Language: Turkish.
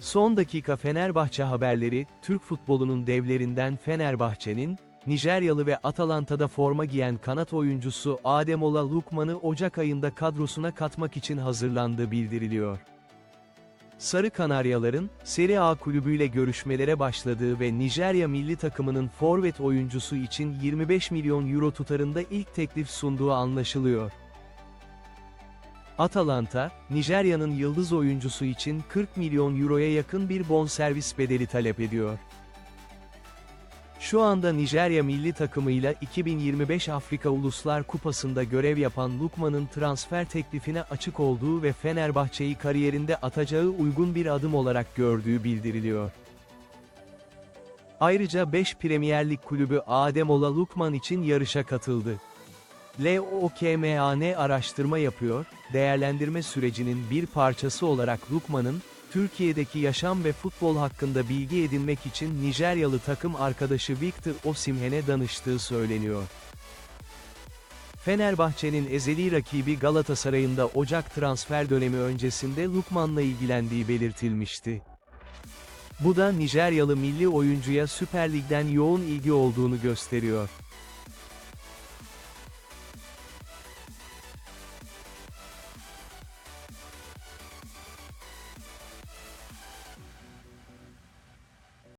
Son dakika Fenerbahçe haberleri, Türk futbolunun devlerinden Fenerbahçe'nin, Nijeryalı ve Atalanta'da forma giyen kanat oyuncusu Ademola Lukman'ı Ocak ayında kadrosuna katmak için hazırlandığı bildiriliyor. Sarı Kanaryaların, Serie A kulübüyle görüşmelere başladığı ve Nijerya milli takımının forvet oyuncusu için 25 milyon euro tutarında ilk teklif sunduğu anlaşılıyor. Atalanta, Nijerya'nın yıldız oyuncusu için 40 milyon euroya yakın bir bonservis bedeli talep ediyor. Şu anda Nijerya milli takımıyla 2025 Afrika Uluslar Kupası'nda görev yapan Lukman'ın transfer teklifine açık olduğu ve Fenerbahçe'yi kariyerinde atacağı uygun bir adım olarak gördüğü bildiriliyor. Ayrıca 5 Premier Lig kulübü Ademola Lukman için yarışa katıldı. LOKMAN araştırma yapıyor, değerlendirme sürecinin bir parçası olarak Lukman'ın, Türkiye'deki yaşam ve futbol hakkında bilgi edinmek için Nijeryalı takım arkadaşı Victor Osimhen'e danıştığı söyleniyor. Fenerbahçe'nin ezeli rakibi Galatasaray'ın da Ocak transfer dönemi öncesinde Lukman'la ilgilendiği belirtilmişti. Bu da Nijeryalı milli oyuncuya Süper Lig'den yoğun ilgi olduğunu gösteriyor.